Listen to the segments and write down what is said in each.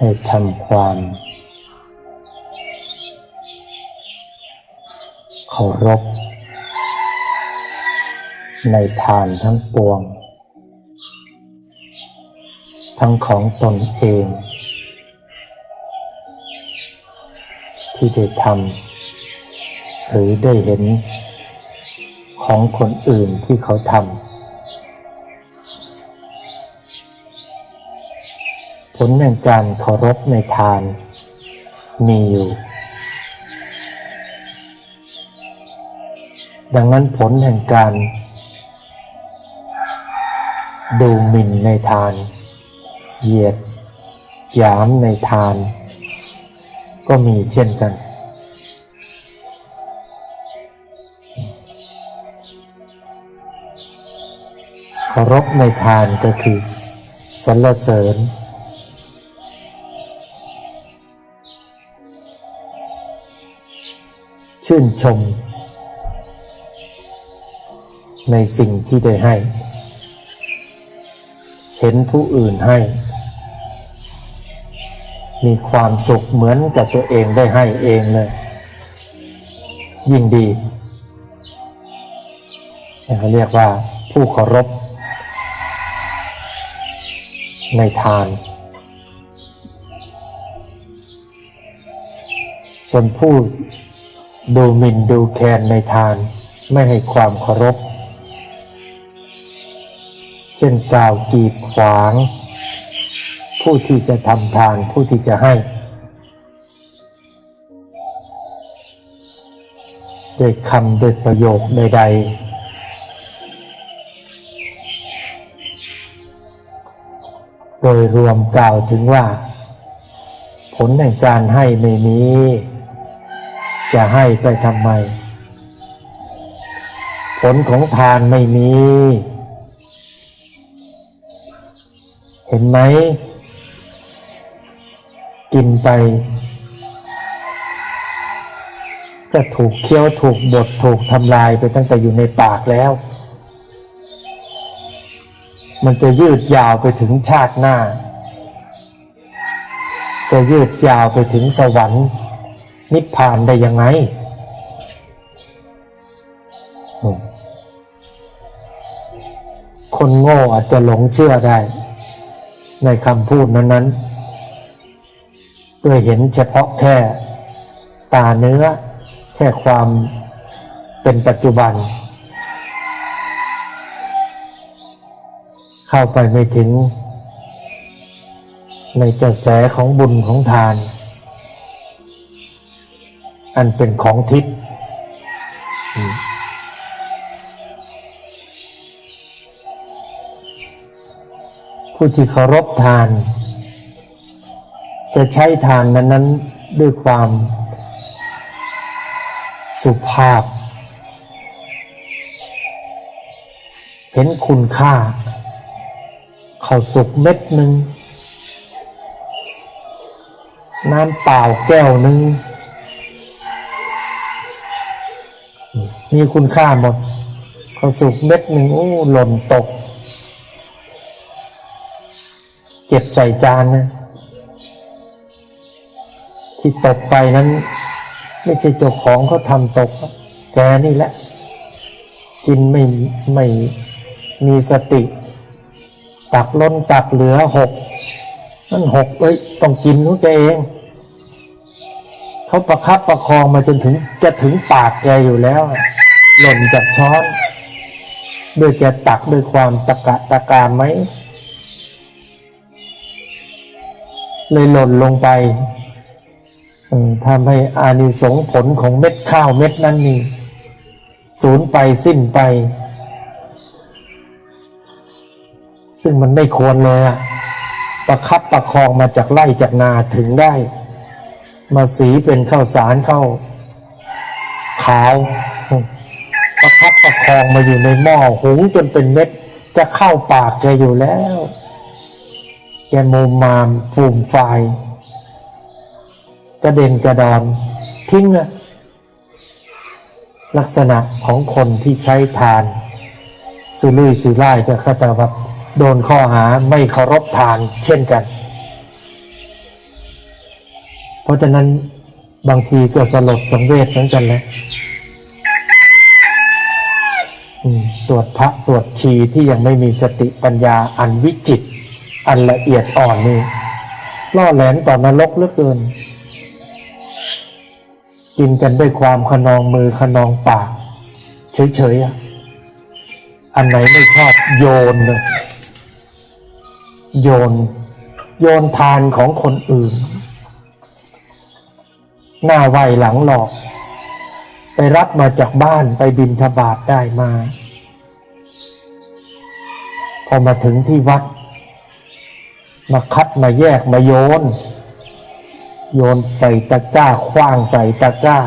ให้ทำความเคารพในทานทั้งปวง ทั้งของตนเอง ที่ได้ทำหรือได้เห็นของคนอื่นที่เขาทำ ลแห่งการเคารพในทาน มีอยู่ ดังนั้นผลแห่งการดูหมิ่นในทาน เหยียดหยามในทาน ก็มีเช่นกัน เคารพในทานก็คือสรรเสริญ ชื่นชม ในสิ่งที่ได้ให้ เห็นผู้อื่นให้ มีความสุขเหมือนกับตัวเองได้ให้เองเลย ยิ่งดีเขาเรียกว่าผู้เคารพ ในทาน ส่วนผู้ ดูหมิ่นดูแคลนในทานไม่ให้ความเคารพ เช่นกล่าวกีดขวาง ผู้ที่จะทำทานผู้ที่จะให้ด้วยคำด้วยประโยคใดๆ โดยรวมกล่าวถึงว่า ผลแห่งการให้ไม่มี จะให้ไปทำไม ผลของทานไม่มี เห็นไหม กินไปก็ถูกเคี้ยวถูกบดถูกทำลายไปตั้งแต่อยู่ในปากแล้ว มันจะยืดยาวไปถึงชาติหน้า จะยืดยาวไปถึงสวรรค์ นิพพานได้ยังไง คนโง่อาจจะหลงเชื่อได้ ในคำพูดนั้นๆด้วยเห็นเฉพาะแค่ตาเนื้อ แค่ความเป็นปัจจุบัน เข้าไปไม่ถึงในกระแสของบุญของทาน อันเป็นของทิพย์ผู้ที่เคารพทาน จะใช้ทานนั้น ๆ ด้วยความสุภาพ เห็นคุณค่าเขาวสุกเม็ดหนึ่งน้ำเปล่าแก้วหนึ่ง มีคุณค่าหมดเขาวสุกเม็ดหนึ่งโอ้หล่นตก เก็บใส่จานนะที่ตกไปนั้น ไม่ใช่เจ้าของเขาทำตก แกนี่แหละ กินไม่ไม่มีสติ ตักล้นตักเหลือหกนั่นหกเอ้ยต้องกินนู้แกเองเขาประคับประคองมาจนถึงจะถึงปากแกอยู่แล้ว หล่นจากช้อน ด้วยแกตักด้วยความตะกะตะการไหมเลยหล่นลงไปทำให้อานิสงผลของเม็ดข้าวเม็ดนั้นนี่สูญไปสิ้นไป ซึ่งมันไม่ควรเลยอะประคับประคองมาจากไร่จากนาถึงได้ มาสีเป็นข้าวสารเข้าขาว ประคับประค องมาอยู่ในหม้อหุงจนเป็นเม็ด จะเข้าปากแกอยู่แล้วแกโมมามฟูมไฟกระเด็นกระดอน ทิ้งอะลักษณะของคนที่ใช้ทาน สุรุ่ยสุร่ายกับคตาวัตโดนข้อหาไม่เคารพทานเช่นกัน เพราะฉะนั้นบางทีก็สลดสังเวชเหมือนกันนะอืม ตรวจพระตรวจชีที่ยังไม่มีสติปัญญาอันวิจิตรอันละเอียดอ่อนนี่ล่อแหลมต่อนรกเหลือเกิน กินกันด้วยความขนองมือขนองปาก เฉยๆอันไหนไม่ชอบโยนเลยโยน โยนทานของคนอื่น หน้าไหวหลังหลอก ไปรับมาจากบ้านไปบินทบาทได้มา พอมาถึงที่วัด มาคัดมาแยกมาโยน โยนใส่ตะกร้าคว้างใส่ตะกร้า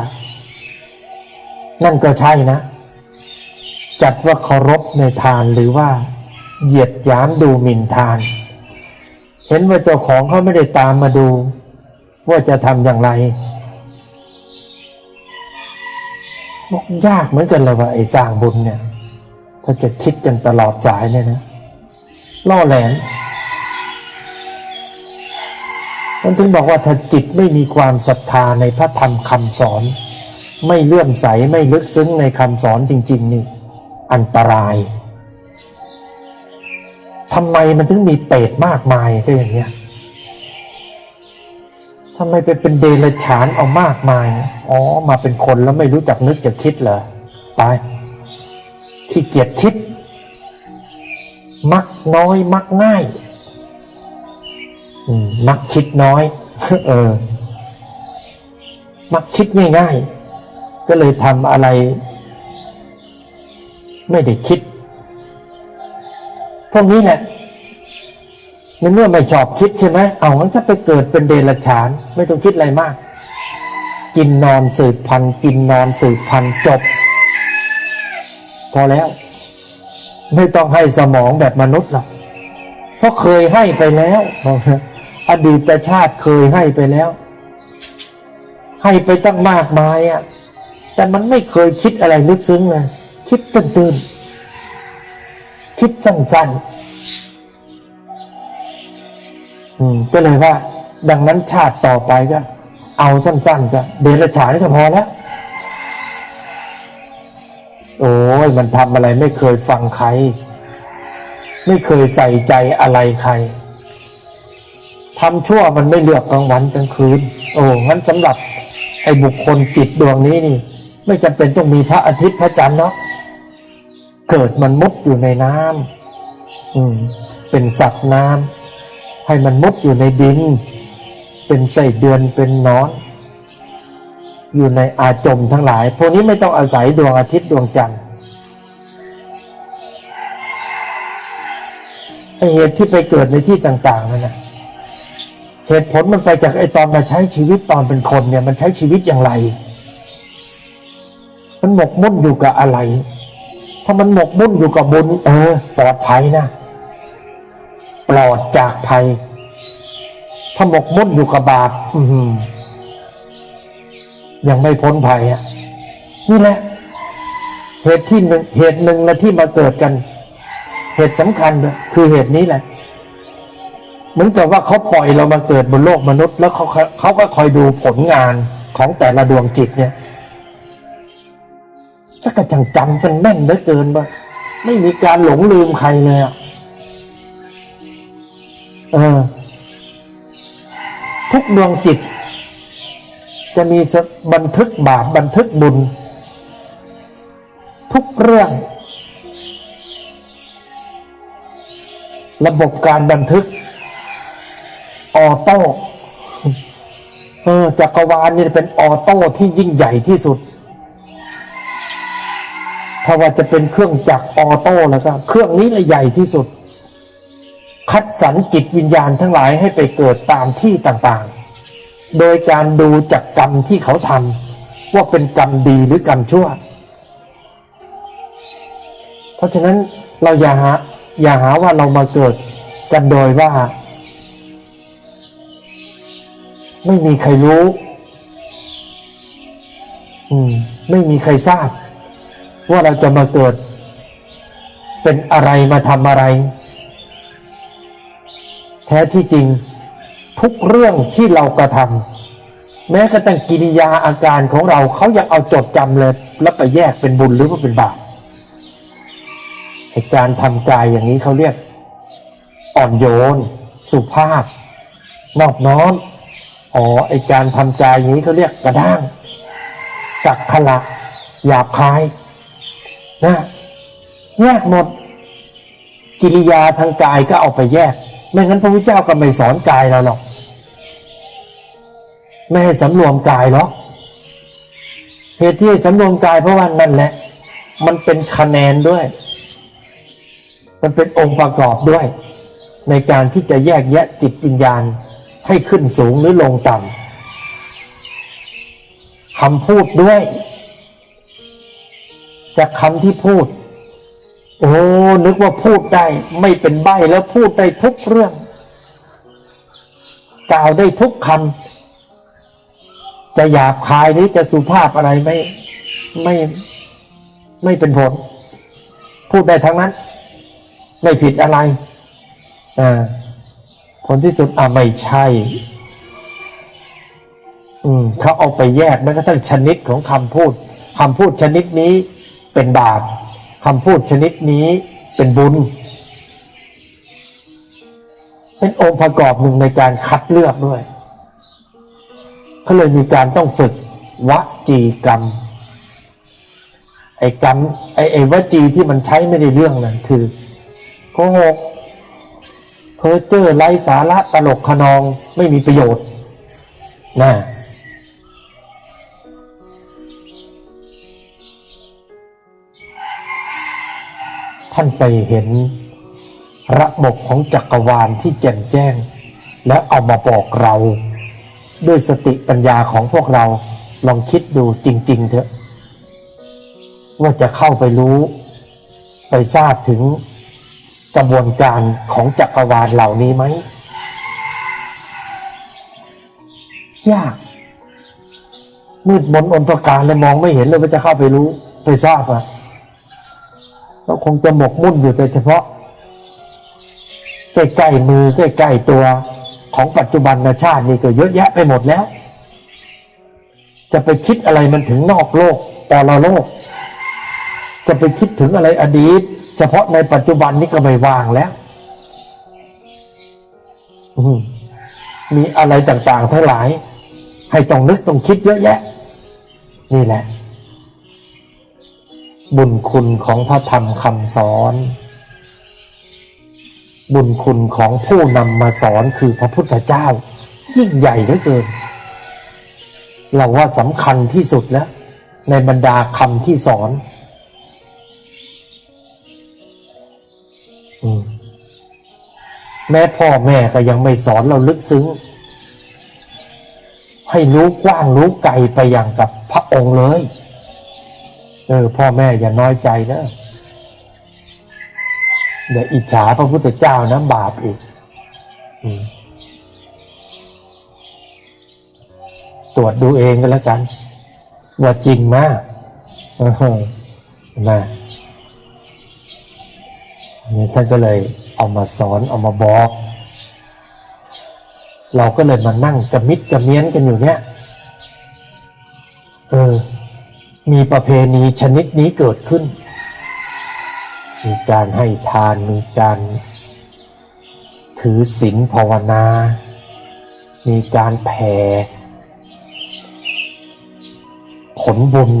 นั่นก็ใช่นะ จัดว่าเคารพในทานหรือว่า เหยียดหยามดูหมิ่นทาน เห็นว่าเจ้าของเขาไม่ได้ตามมาดู ว่าจะทำอย่างไรยากเหมือนกันเลยว่าไอ้สร้างบุญเนี่ย ถ้าจะคิดกันตลอดสายเนี่ยนะ ล่อแหลมมันถึงบอกว่าถ้าจิตไม่มีความศรัทธาในพระธรรมคำสอน ไม่เลื่อมใสไม่ลึกซึ้งในคำสอนจริง ๆ นี่ อันตรายทำไมมันถึงมีเปรตมากมายก็อย่างเนี้ยทำไมไปเป็นเดรัจฉานเอามากมาย อ๋อ มาเป็นคนแล้วไม่รู้จักนึกจะคิดเหรอ ตาย ขี้เกียจคิด มักน้อยมักง่ายมักคิดน้อย เออ มักคิดง่ายๆ ก็เลยทำอะไร ไม่ได้คิด พวกนี้แหละในเมื่อไม่ชอบคิดใช่ไหมเอางั้นถ้าไปเกิดเป็นเดรัจฉาน ไม่ต้องคิดอะไรมาก กินนอนสืบพัน กินนอนสืบพันจบ พอแล้ว ไม่ต้องให้สมองแบบมนุษย์หรอกเพราะเคยให้ไปแล้วอดีตชาติเคยให้ไปแล้ว ให้ไปตั้งมากมายอะ แต่มันไม่เคยคิดอะไรลึกซึ้งเลยคิดตื่นๆคิดสั้นๆอืมก็เลยว่า ดังนั้นชาติต่อไปก็ เอาสั้นๆก็เดรัจฉานก็พอแล้ว โอ้ยมันทำอะไรไม่เคยฟังใคร ไม่เคยใส่ใจอะไรใครทำชั่วมันไม่เลือกกลางวันกลางคืน โอ้งั้นสำหรับไอ้บุคคลจิตดวงนี้นี่ ไม่จำเป็นต้องมีพระอาทิตย์พระจันทร์เนาะเกิดมันมุดอยู่ในน้ำอืม เป็นสัตว์น้ำให้มันมุดอยู่ในดิน เป็นไส้เดือนเป็นนอน อยู่ในอาจมทั้งหลาย พวกนี้ไม่ต้องอาศัยดวงอาทิตย์ดวงจันทร์ไอเหตุที่ไปเกิดในที่ต่างๆนั่นนะเหตุผลมันไปจากไอตอนมาใช้ชีวิตตอนเป็นคนเนี่ยมันใช้ชีวิตอย่างไร มันหมกมุ่นอยู่กับอะไร ถ้ามันหมกมุ่นอยู่กับบุญเออปลอดภัยนะ ปลอดจากภัย ถ้าหมกมุ่นอยู่กับบาปอื ยังไม่พ้นภัยอะนี่แหละ เหตุที่หนึ่งเหตุหนึ่งนะที่มาเกิดกัน เหตุสำคัญคือเหตุนี้แหละ เหมือนกับว่าเขาปล่อยเรามาเกิดบนโลกมนุษย์ แล้วเขาเขาก็คอยดูผลงานของแต่ละดวงจิตเนี่ยจะกระจังจำเป็นแม่นเหลือเกินว่าไม่มีการหลงลืมใครเลยอะเออ ทุกดวงจิต จะมีบันทึกบาปบันทึกบุญ ทุกเรื่อง ระบบการบันทึก ออโต้เออจักรวาลนี่เป็นออโต้ที่ยิ่งใหญ่ที่สุด ถ้าว่าจะเป็นเครื่องจักรออโต้แล้วก็เครื่องนี้ละใหญ่ที่สุด คัดสรรจิตวิญญาณทั้งหลายให้ไปเกิดตามที่ต่างๆ โดยการดูจากกรรมที่เขาทำว่าเป็นกรรมดีหรือกรรมชั่ว เพราะฉะนั้นเราอย่าหาอย่าหาว่าเรามาเกิดกันโดยว่า ไม่มีใครรู้ อืม ไม่มีใครทราบ ว่าเราจะมาเกิด เป็นอะไรมาทำอะไร แท้ที่จริง ทุกเรื่องที่เรากระทแม้กระทั่งกิริยาอาการของเราเขายังเอาจดจำเลย แล้วไปแยกเป็นบุญหรือว่าเป็นบาปไอการทำกายอย่างนี้เขาเรียก อ่อนโยน สุภาพ นอบน้อมอ๋อไอการทำกายอย่างนี้เขาเรียกกระด้างกักขละหยาบคายนะแยกหมด กิริยาทางกายก็เอาไปแยก ไม่งั้นพระพุทธเจ้าก็ไม่สอนกายเราหรอก ไม่ให้สำรวมกายหรอกเหตุที่สำรวมกายเพราะว่านั่นแหละ มันเป็นคะแนนด้วย มันเป็นองค์ประกอบด้วย ในการที่จะแยกแยะจิตวิญญาณให้ขึ้นสูงหรือลงต่ำคำพูดด้วย จากคำที่พูด โอ้นึกว่าพูดได้ ไม่เป็นใบแล้วพูดได้ทุกเรื่อง กล่าวได้ทุกคำจะหยาบคายหรือจะสุภาพอะไรไม่ไม่ไม่เป็นผล พูดได้ทั้งนั้น ไม่ผิดอะไรอ่าผลที่สุดอ่าไม่ใช่ อืมเขาเอาไปแยกแม้กระทั่งชนิดของคำพูดคำพูดชนิดนี้เป็นบาป คำพูดชนิดนี้เป็นบุญ เป็นองค์ประกอบหนึ่งในการคัดเลือกด้วยเขาเลยมีการต้องฝึกวจีกรรม ไอ้กรรมไอ้ไอ้วจีที่มันใช้ไม่ได้เรื่องนั่นคือโกหกเพ้อเจ้อไร้สาระตลกขนองไม่มีประโยชน์นะ ท่านไปเห็นระบบของจักรวาลที่แจ่มแจ้ง แล้วเอามาบอกเรา ด้วยสติปัญญาของพวกเราลองคิดดูจริง ๆ เถอะ ว่าจะเข้าไปรู้ ไปทราบถึงกระบวนการของจักรวาลเหล่านี้ไหมยาก มืดมนอนตการเลยมองไม่เห็นเลยว่าจะเข้าไปรู้ ไปทราบอะ เราคงจะหมกมุ่นอยู่แต่เฉพาะใกล้ๆมือใกล้ๆตัวของปัจจุบันชาตินี่ก็เยอะแยะไปหมดแล้ว จะไปคิดอะไรมันถึงนอกโลกต่ละโลก จะไปคิดถึงอะไรอดีต เฉพาะในปัจจุบันนี้ก็ไม่ว่างแล้วมีอะไรต่างๆทั้งหลาย ให้ต้องนึกต้องคิดเยอะแยะ นี่แหละ บุญคุณของพระธรรมคำสอน บุญคุณของผู้นำมาสอนคือพระพุทธเจ้า ยิ่งใหญ่เหลือเกิน เราว่าสำคัญที่สุดแล้ว ในบรรดาคำที่สอนอมแม้พ่อแม่ก็ยังไม่สอนเราลึกซึ้ง ให้รู้กว้างรู้ไกลไปอย่างกับพระองค์เลย ออ พ่อแม่อย่าน้อยใจนะเดี๋ยวอิจฉาพระพุทธเจ้านะบาปอีกอตรวจดูเองก็แล้วกัน ว่าจริงมากนะนี่ท่านก็เลยเอามาสอนเอามาบอก เราก็เลยมานั่งกระมิดกระเมียนกันอยู่เนี่ยเออ มีประเพณีชนิดนี้เกิดขึ้น มีการให้ทานมีการถือศีลภาวนา มีการแผ่ผลบุญ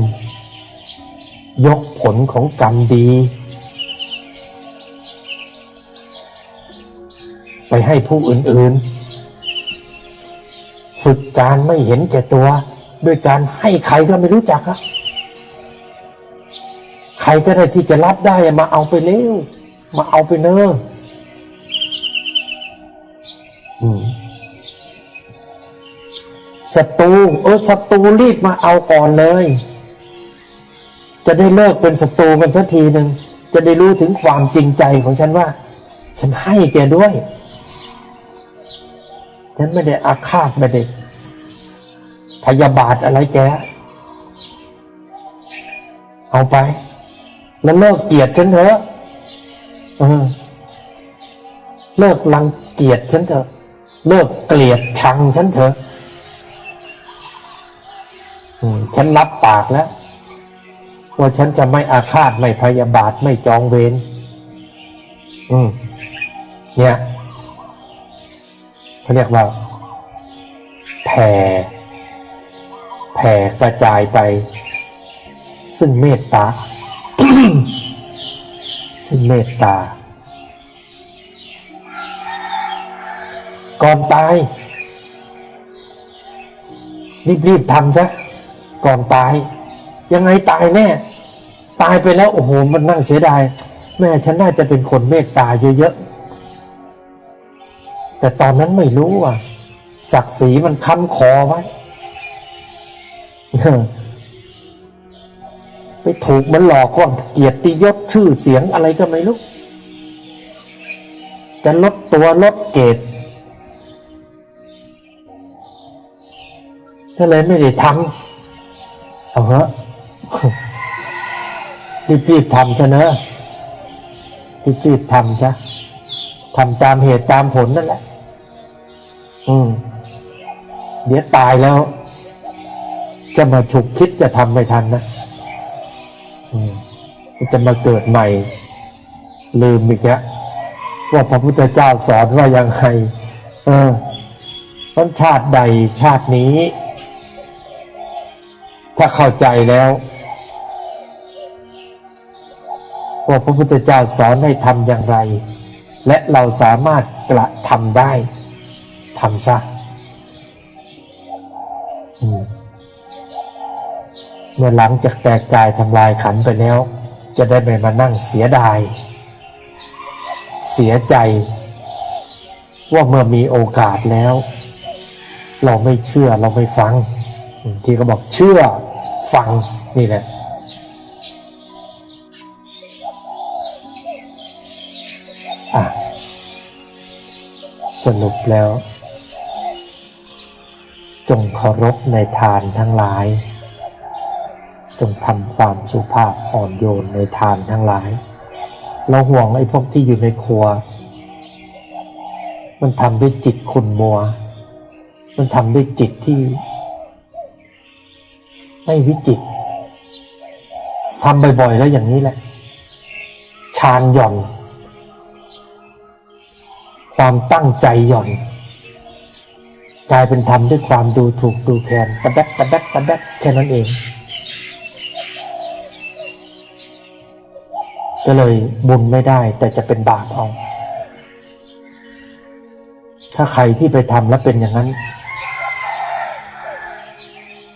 ยกผลของกรรมดี ไปให้ผู้อื่นๆ ฝึกการไม่เห็นแก่ตัว ด้วยการให้ใครก็ไม่รู้จักอะ ใครก็ได้ที่จะรับได้มาเอาไปเร็วมาเอาไปเนอะศัตรูเออศัตรูรีบมาเอาก่อนเลย จะได้เลิกเป็นศัตรูกันสักทีหนึ่งจะได้รู้ถึงความจริงใจของฉันว่า ฉันให้แกด้วย ฉันไม่ได้อาฆาตไม่ได้พยาบาทอะไรแก เอาไป แล้วเลิกเกลียดฉันเถอะเลิกรังเกียจฉันเถอะ เลิกเกลียดชังฉันเถอะฉันรับปากแล้วว่าฉันจะไม่อาฆาตไม่พยาบาทไม่จองเวรอืม เนี่ยเขาเรียกว่าแผ่แผ่กระจายไป ซึ่งเมตตา ซึ่งเมตตา ก่อนตาย รีบๆทำซะก่อนตาย ยังไงตายแน่ตายไปแล้วโอ้โหมันนั่งเสียดาย แม่ฉันน่าจะเป็นคนเมตตาเยอะๆแต่ตอนนั้นไม่รู้อะศักดิ์ศรีมันค้ำคอไว้ ไปถูกมันหลอกว่าเกียรติยศชื่อเสียงอะไรก็ไม่รู้จะลดตัวลดเกรดก็เลยไม่ได้ทำเอาเหอะรีบๆทำซะเนอะรีบๆทำซะทำตามเหตุตามผลนั่นแหละ อืม เดี๋ยวตายแล้ว จะมาฉุกคิดจะทำไม่ทันนะ จะมาเกิดใหม่ ลืมอีกแล้วว่าพระพุทธเจ้าสอนว่ายังไงเออต้นชาติใดชาตินี้ ถ้าเข้าใจแล้วว่าพระพุทธเจ้าสอนให้ทำอย่างไร และเราสามารถกระทำได้ทำซะ เมื่อหลังจากแตกกายทำลายขันไปแล้ว จะได้ไม่มานั่งเสียดาย เสียใจ ว่าเมื่อมีโอกาสแล้ว เราไม่เชื่อเราไม่ฟัง ที่เขาบอกเชื่อฟังนี่แหละอะสรุปแล้ว จงเคารพในทานทั้งหลาย จงทำความสุภาพอ่อนโยนในทานทั้งหลาย เราห่วงไอ้พวกที่อยู่ในครัว มันทำด้วยจิตขุนมัว มันทำด้วยจิตที่ไม่วิจิตทำบ่อยๆแล้วอย่างนี้แหละชานหย่อน ความตั้งใจหย่อน กลายเป็นทำด้วยความดูถูกดูแคลนกระแดกกระแดกกระแดกแค่นั้นเอง ก็เลยบุญไม่ได้ แต่จะเป็นบาปเอา ถ้าใครที่ไปทำแล้วเป็นอย่างนั้น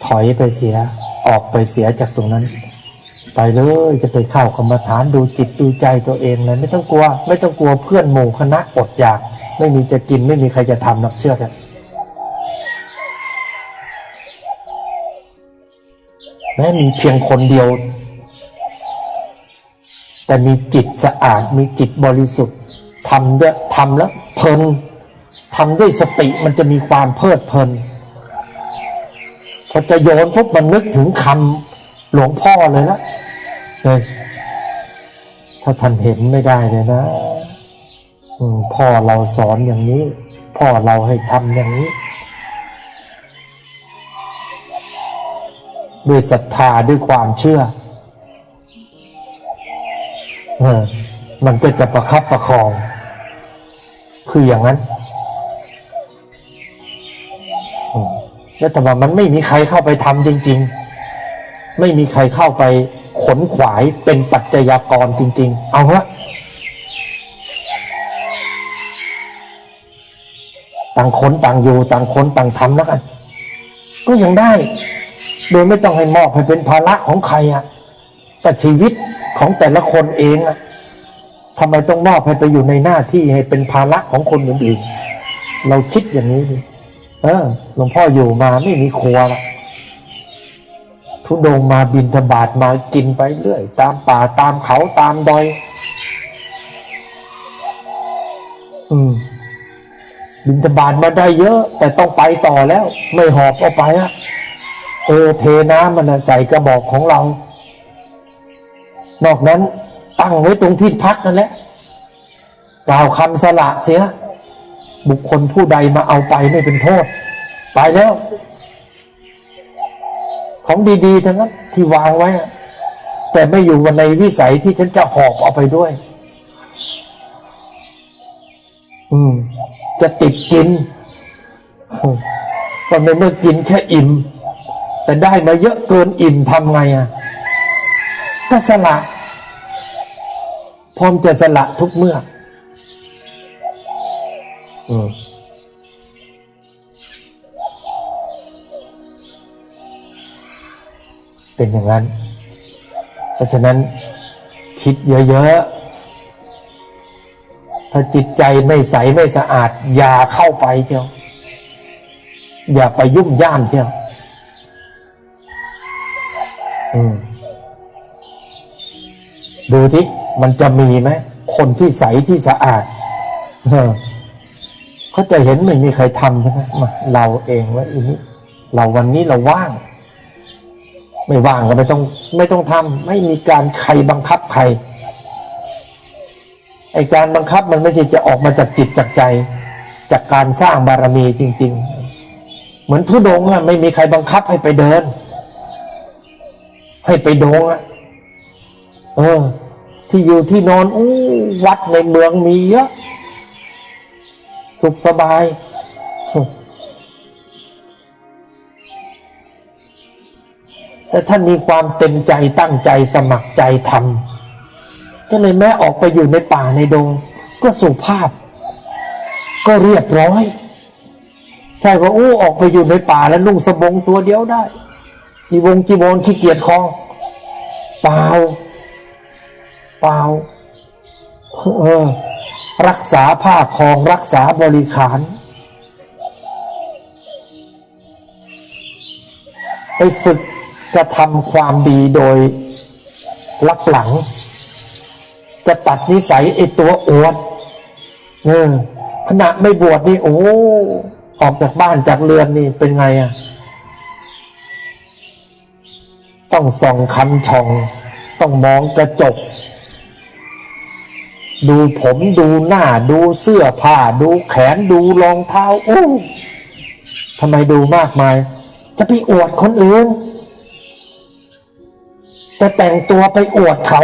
ถอยไปเสีย ออกไปเสียจากตรงนั้น ไปเลยจะไปเข้ากรรมฐานดูจิตดูใจตัวเองเลยไม่ต้องกลัว ไม่ต้องกลัวเพื่อนหมู่คณะอดอยาก ไม่มีจะกินไม่มีใครจะทำหรอกเชื่อเถอะแม้มีเพียงคนเดียว แต่มีจิตสะอาดมีจิตบริสุทธิ์ทำด้วยทำแล้วเพลินทำด้วยสติมันจะมีความเพลิดเพลินพอจะโยนปุ๊บมันนึกถึงคำหลวงพ่อเลยละเลยถ้าท่านเห็นไม่ได้เลยนะพ่อเราสอนอย่างนี้ พ่อเราให้ทำอย่างนี้ด้วยศรัทธาด้วยความเชื่อ มันก็จะประคับประคอง คืออย่างนั้นแล้วแต่ว่ามันไม่มีใครเข้าไปทำจริง ๆ ไม่มีใครเข้าไปขนขวายเป็นปัจจัยกรจริง ๆ เอาฮะต่างคนต่างอยู่ต่างคนต่างทำแล้วกัน ก็ยังได้ โดยไม่ต้องให้มอบให้เป็นภาระของใครอะแต่ชีวิต ของแต่ละคนเองอะทำไมต้องมอบให้ไปอยู่ในหน้าที่ให้เป็นภาระของคนอื่นๆเราคิดอย่างนี้ดิเออหลวงพ่ออยู่มาไม่มีครัวละทุดงมาบินทบาทมากินไปเรื่อย ตามป่าตามเขาตามดอย อืม บินทบาทมาได้เยอะ แต่ต้องไปต่อแล้ว ไม่หอบเอาไปอะเออเทน้ำมันใส่กระบอกของเรา นอกนั้นตั้งไว้ตรงที่พักนั่นแหละกล่าวคำสละเสีย บุคคลผู้ใดมาเอาไปไม่เป็นโทษ ไปแล้ว ของดีๆทั้งนั้นที่วางไว้ แต่ไม่อยู่ในวิสัยที่ฉันจะหอบเอาไปด้วย อืม จะติดกินอืมก็ในเมื่อกินแค่อิ่ม แต่ได้มาเยอะเกินอิ่มทำไงอะ ก็สละพร้อมจะสละทุกเมื่ออืมเป็นอย่างนั้น เพราะฉะนั้นคิดเยอะๆ ถ้าจิตใจไม่ใสไม่สะอาด อย่าเข้าไปเชียวอย่าไปยุ่งย่ามเชียวอืม ดูที่มันจะมีไหมคนที่ใสที่สะอาดเขาจะเห็นไม่มีใครทำใช่ไหมมาเราเองว่าอีนี้เราวันนี้เราว่าง ไม่ว่างก็ไม่ต้อง ไม่ต้องทำไม่มีการใครบังคับใครไอการบังคับมันไม่ใช่จะออกมาจากจิตจากใจ จากการสร้างบารมีจริง ๆ เหมือนทุดงอะไม่มีใครบังคับให้ไปเดิน ให้ไปดงอะ เออ ที่อยู่ที่นอนอู้วัดในเมืองมีเยอะสุขสบายแต่ท่านมีความเต็มใจตั้งใจสมัครใจทำก็เลยแม้ออกไปอยู่ในป่าในดง ก็สุภาพ ก็เรียบร้อย ใช่ว่าโอ้ออกไปอยู่ในป่าแล้วนุ่งสบงตัวเดียวได้จีวงจีวรขี้เกียจคลองเปล่า เปล่าเออรักษาผ้าคองรักษาบริขารไปฝึกกระทำความดีโดยรับหลัง จะตัดนิสัยไอตัวอวดเออขณะไม่บวชนี่โอ้ออกจากบ้านจากเรือนนี่เป็นไงอะ ต้องส่องคันช่อง ต้องมองกระจก ดูผมดูหน้าดูเสื้อผ้า ดูแขนดูรองเท้าโอ้ทำไมดูมากมาย จะไปอวดคนอื่นจะแต่งตัวไปอวดเขา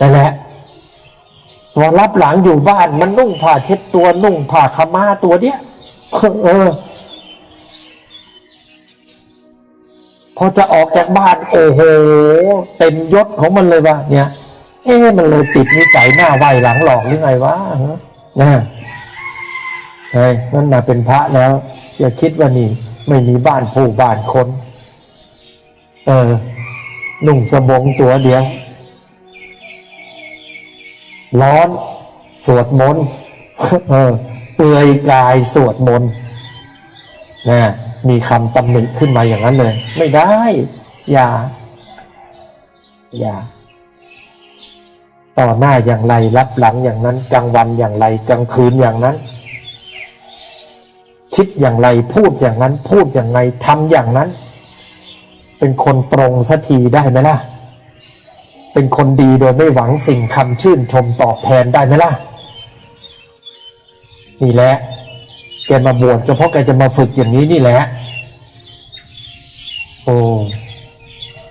นั่นแหละพอรับหลังอยู่บ้านมันนุ่งผ้าเช็ดตัวนุ่งผ้าขม้าตัวเนี้ยเออพอจะออกจากบ้าน โอ้โห เต็มยศของมันเลยว่าเนี่ย เอ๊ะมันเลยติดนิสัยหน้าไหวหลังหลอกหรือไงวะนะใช่นั่นน่ะเป็นพระแล้ว อย่าคิดว่านี่ ไม่มีบ้านผู้บ้านคนเออหนุ่งสบงตัวเดียว ร้อน สวดมนต์เออเปลือยกายสวดมนต์นะมีคำตำหนิขึ้นมาอย่างนั้นเลย ไม่ได้ อย่า อย่า ต่อหน้าอย่างไรรับหลังอย่างนั้นกลางวันอย่างไรกลางคืนอย่างนั้น คิดอย่างไรพูดอย่างนั้น พูดอย่างไรทำอย่างนั้น เป็นคนตรงสักทีได้ไหมล่ะ เป็นคนดีโดยไม่หวังสิ่งคำชื่นชมตอบแทนได้ไหมล่ะ นี่แหละแกมาบวชก็เพราะแกจะมาฝึกอย่างนี้นี่แหละ โอ้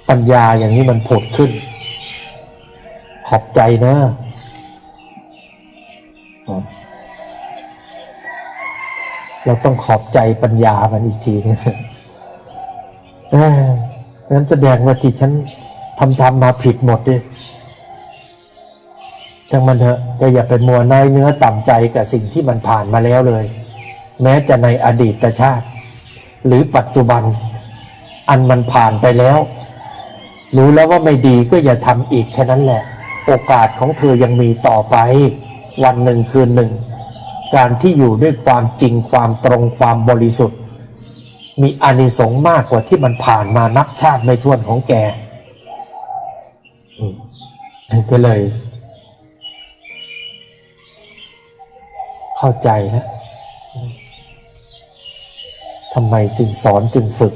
ปัญญาอย่างนี้มันผุดขึ้น ขอบใจนะเราต้องขอบใจปัญญามันอีกทีนึงนั้นแสดงว่าที่ฉันทำทำมาผิดหมดดิช่างมันเถอะก็อย่าเป็นมัวน้อยเนื้อต่ำใจกับสิ่งที่มันผ่านมาแล้วเลย แม้จะในอดีตชาติ หรือปัจจุบัน อันมันผ่านไปแล้ว รู้แล้วว่าไม่ดีก็อย่าทำอีกแค่นั้นแหละ โอกาสของเธอยังมีต่อไป วันหนึ่งคืนหนึ่ง การที่อยู่ด้วยความจริงความตรงความบริสุทธิ์ มีอานิสงส์มากกว่าที่มันผ่านมานับชาติไม่ถ้วนของแกก็เลย เข้าใจแล้วทำไมจึงสอนจึงฝึก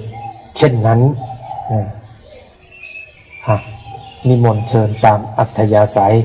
เช่นนั้นอ่าฮะ นิมนต์เชิญตามอัธยาศัย